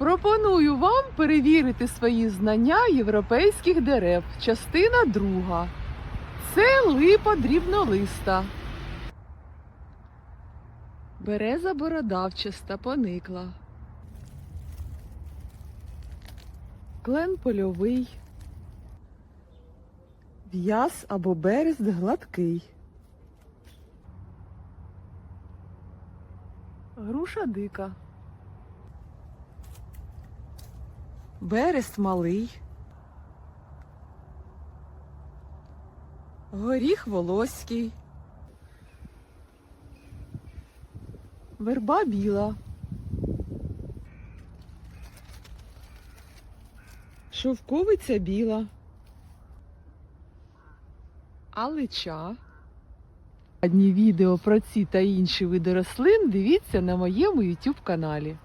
Пропоную вам перевірити свої знання європейських дерев. Частина друга. Це липа дрібнолиста. Береза бородавчаста поникла. Клен польовий. В'яз або берест гладкий. Груша дика. Берест малий. Горіх волоський. Верба біла. Шовковиця біла. Алича. Одні відео про ці та інші види рослин дивіться на моєму YouTube каналі.